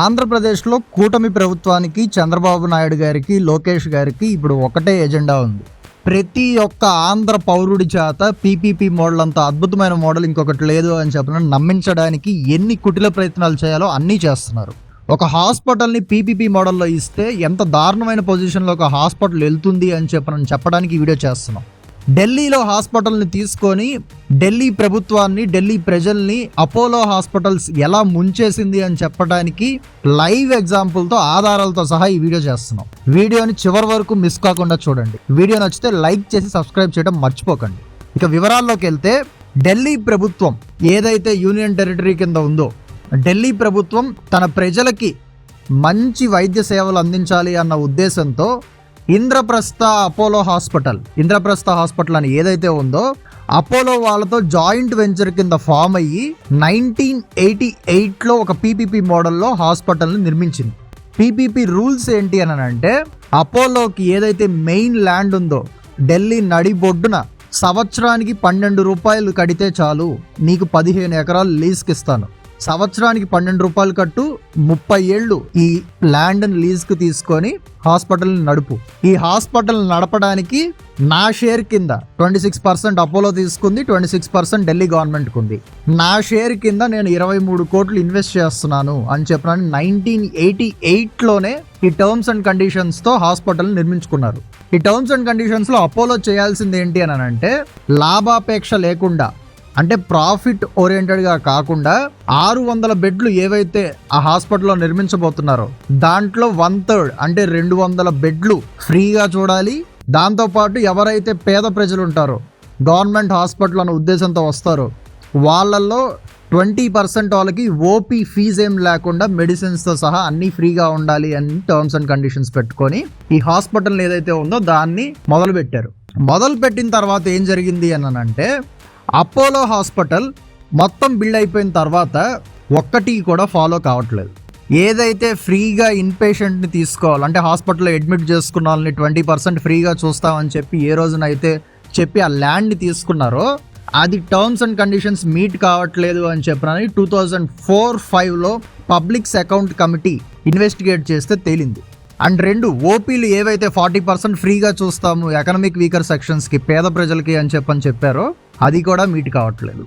ఆంధ్రప్రదేశ్లో కూటమి ప్రభుత్వానికి చంద్రబాబు నాయుడు గారికి లోకేష్ గారికి ఇప్పుడు ఒకటే ఎజెండా ఉంది. ప్రతి ఒక్క ఆంధ్ర పౌరుడి చేత పీపీపీ మోడల్ అంత అద్భుతమైన మోడల్ ఇంకొకటి లేదు అని చెప్పిన నమ్మించడానికి ఎన్ని కుటిల ప్రయత్నాలు చేయాలో అన్నీ చేస్తున్నారు. ఒక హాస్పిటల్ని పీపీపీ మోడల్లో ఇస్తే ఎంత దారుణమైన పొజిషన్లో ఒక హాస్పిటల్ వెళ్తుంది అని చెప్పి చెప్పడానికి వీడియో చేస్తున్నాం. ఢిల్లీలో హాస్పిటల్ని తీసుకొని ఢిల్లీ ప్రభుత్వాన్ని ఢిల్లీ ప్రజల్ని అపోలో హాస్పిటల్స్ ఎలా ముంచేసింది అని చెప్పడానికి లైవ్ ఎగ్జాంపుల్తో ఆధారాలతో సహా ఈ వీడియో చేస్తున్నాం. వీడియోని చివరి వరకు మిస్ కాకుండా చూడండి. వీడియో నచ్చితే లైక్ చేసి సబ్స్క్రైబ్ చేయడం మర్చిపోకండి. ఇక వివరాల్లోకి వెళ్తే ఢిల్లీ ప్రభుత్వం ఏదైతే యూనియన్ టెరిటరీ కింద ఉందో ఢిల్లీ ప్రభుత్వం తన ప్రజలకి మంచి వైద్య సేవలు అందించాలి అన్న ఉద్దేశంతో Indraprastha Apollo hospital. Indraprastha hospital అని ఏదైతే ఉందో అపోలో వాళ్ళతో జాయింట్ వెంచర్ కింద ఫామ్ అయ్యి నైన్టీన్ ఎయిటీ ఎయిట్లో ఒక పీపీపీ మోడల్లో హాస్పిటల్ని నిర్మించింది. పీపీపీ రూల్స్ ఏంటి అని అంటే అపోలోకి ఏదైతే మెయిన్ ల్యాండ్ ఉందో ఢిల్లీ నడిబొడ్డున సంవత్సరానికి పన్నెండు రూపాయలు కడితే చాలు నీకు పదిహేను ఎకరాలు లీజ్కి ఇస్తాను. సంవత్సరానికి పన్నెండు రూపాయలు కట్టు ముప్పై ఏళ్ళు ఈ ల్యాండ్ లీజ్కి తీసుకొని హాస్పిటల్ని నడుపు. ఈ హాస్పిటల్ నడపడానికి నా షేర్ కింద ట్వంటీ సిక్స్ పర్సెంట్ అపోలో తీసుకుంది ట్వంటీ సిక్స్ పర్సెంట్ ఢిల్లీ గవర్నమెంట్కి ఉంది. నా షేర్ కింద నేను ఇరవై మూడు కోట్లు ఇన్వెస్ట్ చేస్తున్నాను అని చెప్పిన నైన్టీన్ ఎయిటీ ఎయిట్లోనే ఈ టర్మ్స్ అండ్ కండిషన్స్తో హాస్పిటల్ నిర్మించుకున్నారు. ఈ టర్మ్స్ అండ్ కండిషన్స్లో అపోలో చేయాల్సింది ఏంటి అని అంటే లాభాపేక్ష లేకుండా అంటే ప్రాఫిట్ ఓరియంటెడ్గా కాకుండా ఆరు వందల బెడ్లు ఏవైతే ఆ హాస్పిటల్లో నిర్మించబోతున్నారో దాంట్లో వన్ థర్డ్ అంటే రెండు వందల బెడ్లు ఫ్రీగా చూడాలి. దాంతోపాటు ఎవరైతే పేద ప్రజలు ఉంటారో గవర్నమెంట్ హాస్పిటల్ అనే ఉద్దేశంతో వస్తారో వాళ్ళల్లో ట్వంటీ పర్సెంట్ వాళ్ళకి ఓపీ ఫీజ్ ఏం లేకుండా మెడిసిన్స్తో సహా అన్నీ ఫ్రీగా ఉండాలి అని టర్మ్స్ అండ్ కండిషన్స్ పెట్టుకొని ఈ హాస్పిటల్ ఏదైతే ఉందో దాన్ని మొదలు పెట్టారు మొదలు పెట్టిన తర్వాత ఏం జరిగింది అని అంటే అపోలో హాస్పిటల్ మొత్తం బిల్డ్ అయిపోయిన తర్వాత ఒక్కటి కూడా ఫాలో కావట్లేదు. ఏదైతే ఫ్రీగా ఇన్పేషెంట్ని తీసుకోవాలంటే హాస్పిటల్లో అడ్మిట్ చేసుకున్న వాళ్ళని ట్వంటీ పర్సెంట్ ఫ్రీగా చూస్తామని చెప్పి ఏ రోజునైతే చెప్పి ఆ ల్యాండ్ని తీసుకున్నారో అది టర్మ్స్ అండ్ కండిషన్స్ మీట్ కావట్లేదు అని చెప్పినని టూ థౌజండ్ ఫోర్ ఫైవ్లో పబ్లిక్స్ అకౌంట్ కమిటీ ఇన్వెస్టిగేట్ చేస్తే తేలింది. అండ్ రెండు ఓపీలు ఏవైతే ఫార్టీ పర్సెంట్ ఫ్రీగా చూస్తాము ఎకనామిక్ వీకర్ సెక్షన్స్కి పేద ప్రజలకి అని చెప్పని చెప్పారో అది కూడా మీట్ కావట్లేదు.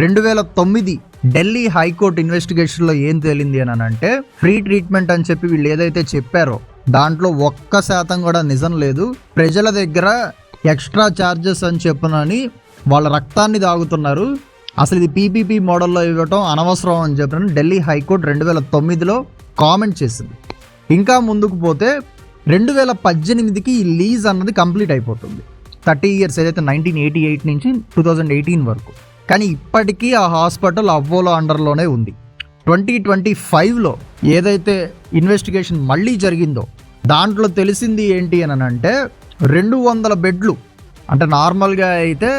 రెండు వేల తొమ్మిది ఢిల్లీ హైకోర్టు ఇన్వెస్టిగేషన్లో ఏం తేలింది అని అంటే ఫ్రీ ట్రీట్మెంట్ అని చెప్పి వీళ్ళు ఏదైతే చెప్పారో దాంట్లో ఒక్క శాతం కూడా నిజం లేదు. ప్రజల దగ్గర ఎక్స్ట్రా ఛార్జెస్ అని చెప్పునని వాళ్ళ రక్తాన్ని తాగుతున్నారు. అసలు ఇది పీపీపీ మోడల్లో ఇవ్వటం అనవసరం అని చెప్పిన ఢిల్లీ హైకోర్టు రెండు వేల తొమ్మిదిలో కామెంట్ చేసింది. ఇంకా ముందుకు పోతే రెండు వేల పద్దెనిమిదికి ఈ లీజ్ అన్నది కంప్లీట్ అయిపోతుంది. థర్టీ ఇయర్స్ ఏదైతే నైన్టీన్ ఎయిటీ ఎయిట్ నుంచి టూ థౌజండ్ ఎయిటీన్ వరకు. కానీ ఇప్పటికీ ఆ హాస్పిటల్ అవ్వోలో అండర్లోనే ఉంది. ట్వంటీ ట్వంటీ ఫైవ్లో ఏదైతే ఇన్వెస్టిగేషన్ మళ్ళీ జరిగిందో దాంట్లో తెలిసింది ఏంటి అని అంటే రెండు వందల బెడ్లు అంటే నార్మల్గా అయితే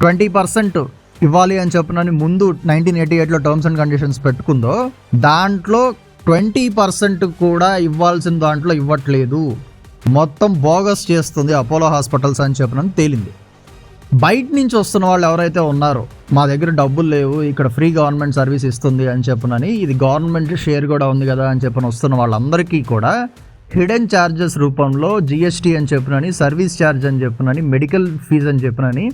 ట్వంటీ పర్సెంట్ ఇవ్వాలి అని చెప్పినని ముందు నైన్టీన్ ఎయిటీ ఎయిట్లో టర్మ్స్ అండ్ కండిషన్స్ పెట్టుకుందో దాంట్లో ట్వంటీ పర్సెంట్ కూడా ఇవ్వాల్సిన దాంట్లో ఇవ్వట్లేదు. మొత్తం బోగస్ చేస్తుంది అపోలో హాస్పిటల్స్ అని చెప్పినని తేలింది. బయట నుంచి వస్తున్న వాళ్ళు ఎవరైతే ఉన్నారో మా దగ్గర డబ్బులు లేవు ఇక్కడ ఫ్రీ గవర్నమెంట్ సర్వీస్ ఇస్తుంది అని చెప్పనని ఇది గవర్నమెంట్ షేర్ కూడా ఉంది కదా అని చెప్పని వస్తున్న వాళ్ళందరికీ కూడా హిడెన్ ఛార్జెస్ రూపంలో జిఎస్టీ అని చెప్పినని సర్వీస్ ఛార్జ్ అని చెప్పినని మెడికల్ ఫీజ్ అని చెప్పినని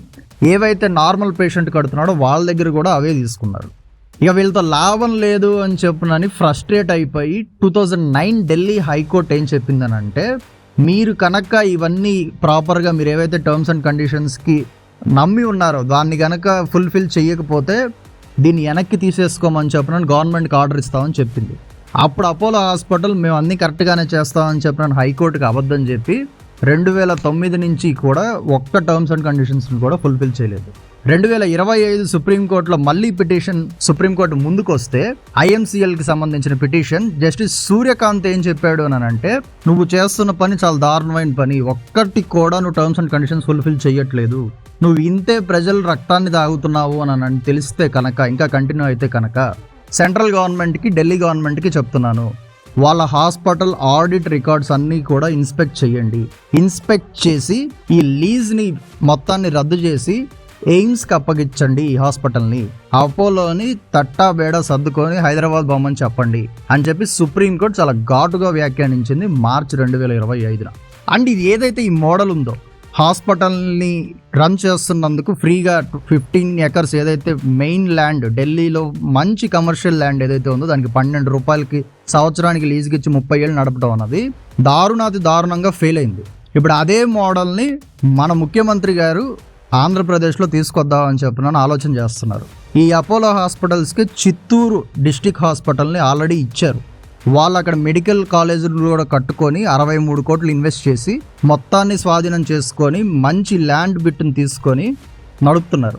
ఏవైతే నార్మల్ పేషెంట్ కడుతున్నాడో వాళ్ళ దగ్గర కూడా అవే తీసుకున్నారు. ఇక వీళ్ళతో లాభం లేదు అని చెప్పినని ఫ్రస్ట్రేట్ అయిపోయి two thousand nine Delhi high court ఏం చెప్పిందనంటే మీరు కనుక ఇవన్నీ ప్రాపర్గా మీరు ఏవైతే టర్మ్స్ అండ్ కండిషన్స్కి నమ్మి ఉన్నారో దాన్ని కనుక ఫుల్ఫిల్ చేయకపోతే దీన్ని వెనక్కి తీసేసుకోమని చెప్పిన గవర్నమెంట్కి ఆర్డర్ ఇస్తామని చెప్పింది. అప్పుడు అపోలో హాస్పిటల్ మేము అన్నీ కరెక్ట్గానే చేస్తామని చెప్పిన హైకోర్టుకి అబద్ధం చెప్పి రెండు వేల తొమ్మిది నుంచి కూడా ఒక్క టర్మ్స్ అండ్ కండిషన్స్ని కూడా ఫుల్ఫిల్ చేయలేదు. రెండు వేల ఇరవై ఐదు సుప్రీంకోర్టులో మళ్ళీ పిటిషన్ సుప్రీంకోర్టు ముందుకు వస్తే ఐఎంసీఎల్కి సంబంధించిన పిటిషన్ జస్టిస్ సూర్యకాంత్ ఏం చెప్పాడు అని అంటే నువ్వు చేస్తున్న పని చాలా దారుణమైన పని. ఒక్కటి కూడా నువ్వు టర్మ్స్ అండ్ కండిషన్స్ ఫుల్ఫిల్ చేయట్లేదు నువ్వు ఇంతే ప్రజల రక్తాన్ని తాగుతున్నావు అని అని తెలిస్తే కనుక ఇంకా కంటిన్యూ అయితే కనుక సెంట్రల్ గవర్నమెంట్కి ఢిల్లీ గవర్నమెంట్కి చెప్తున్నాను. వాళ్ళ హాస్పిటల్ ఆడిట్ రికార్డ్స్ అన్నీ కూడా ఇన్స్పెక్ట్ చేయండి ఇన్స్పెక్ట్ చేసి ఈ లీజ్ని మొత్తాన్ని రద్దు చేసి ఎయిమ్స్కి అప్పగించండి ఈ హాస్పిటల్ని. అపోలోని తట్టా బేడ సర్దుకొని హైదరాబాద్ బొమ్మని చెప్పండి అని చెప్పి సుప్రీంకోర్టు చాలా ఘాటుగా వ్యాఖ్యానించింది మార్చి రెండు వేల ఇరవై ఐదున. అండ్ ఇది ఏదైతే ఈ మోడల్ ఉందో హాస్పిటల్ని రన్ చేస్తున్నందుకు ఫ్రీగా ఫిఫ్టీన్ ఎకర్స్ ఏదైతే మెయిన్ ల్యాండ్ ఢిల్లీలో మంచి కమర్షియల్ ల్యాండ్ ఏదైతే ఉందో దానికి పన్నెండు రూపాయలకి సంవత్సరానికి లీజుకి ఇచ్చి ముప్పై ఏళ్ళు నడపడం అన్నది దారుణాతి దారుణంగా ఫెయిల్ అయింది. ఇప్పుడు అదే మోడల్ని మన ముఖ్యమంత్రి గారు ఆంధ్రప్రదేశ్లో తీసుకొద్దామని చెప్పిన ఆలోచన చేస్తున్నారు. ఈ అపోలో హాస్పిటల్స్కి చిత్తూరు డిస్టిక్ హాస్పిటల్ని ఆల్రెడీ ఇచ్చారు. వాళ్ళు అక్కడ మెడికల్ కాలేజీలు కూడా కట్టుకొని అరవై మూడు కోట్లు ఇన్వెస్ట్ చేసి మొత్తాన్ని స్వాధీనం చేసుకొని మంచి ల్యాండ్ బిట్ని తీసుకొని నడుపుతున్నారు.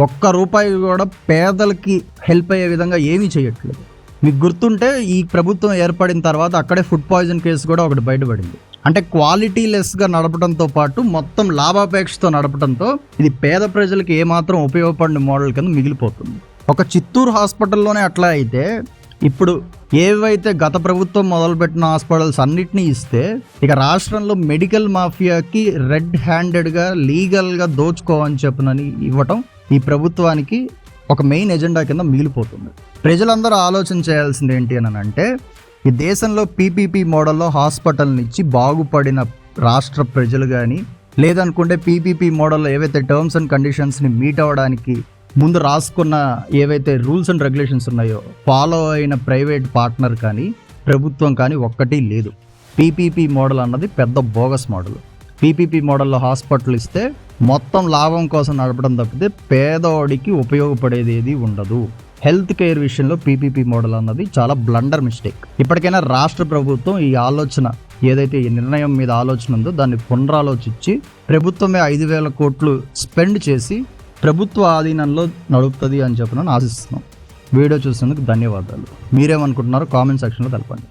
ఒక్క రూపాయి కూడా పేదలకి హెల్ప్ అయ్యే విధంగా ఏమీ చేయట్లేదు. మీకు గుర్తుంటే ఈ ప్రభుత్వం ఏర్పడిన తర్వాత అక్కడే ఫుడ్ పాయిజన్ కేసు కూడా ఒకటి బయటపడింది. అంటే క్వాలిటీ లెస్గా నడపడంతో పాటు మొత్తం లాభాపేక్షతో నడపడంతో ఇది పేద ప్రజలకు ఏమాత్రం ఉపయోగపడిన మోడల్ కింద మిగిలిపోతుంది. ఒక చిత్తూరు హాస్పిటల్లోనే అట్లా అయితే ఇప్పుడు ఏవైతే గత ప్రభుత్వం మొదలుపెట్టిన హాస్పిటల్స్ అన్నిటినీ ఇస్తే ఇక రాష్ట్రంలో మెడికల్ మాఫియాకి రెడ్ హ్యాండెడ్గా లీగల్గా దోచుకోవని చెప్పనని ఇవ్వటం ఈ ప్రభుత్వానికి ఒక మెయిన్ ఎజెండా కింద మిగిలిపోతుంది. ప్రజలందరూ ఆలోచన చేయాల్సింది ఏంటి అని అంటే ఈ దేశంలో పీపీపీ మోడల్లో హాస్పిటల్ని ఇచ్చి బాగుపడిన రాష్ట్ర ప్రజలు కానీ లేదనుకుంటే పీపీపీ మోడల్లో ఏవైతే టర్మ్స్ అండ్ కండిషన్స్ని మీట్ అవ్వడానికి ముందు రాసుకున్న ఏవైతే రూల్స్ అండ్ రెగ్యులేషన్స్ ఉన్నాయో ఫాలో అయిన ప్రైవేట్ పార్ట్నర్ కానీ ప్రభుత్వం కానీ ఒక్కటి లేదు. పీపీపీ మోడల్ అన్నది పెద్ద బోగస్ మోడల్. పీపీపీ మోడల్లో హాస్పిటల్ ఇస్తే మొత్తం లాభం కోసం నడపడం తప్పితే పేదవాడికి ఉపయోగపడేది ఏది ఉండదు. హెల్త్ కేర్ విషయంలో పీపీపీ మోడల్ అన్నది చాలా బ్లండర్ మిస్టేక్ ఇప్పటికైనా రాష్ట్ర ప్రభుత్వం ఈ ఆలోచన ఏదైతే ఈ నిర్ణయం మీద ఆలోచన ఉందో దాన్ని పునరాలోచించి ప్రభుత్వమే ఐదు వేల కోట్లు స్పెండ్ చేసి ప్రభుత్వ ఆధీనంలో నడుపుతుంది అని చెప్పి నేను ఆశిస్తున్నాం. వీడియో చూసినందుకు ధన్యవాదాలు. మీరేమనుకుంటున్నారో కామెంట్ సెక్షన్లో తెలపండి.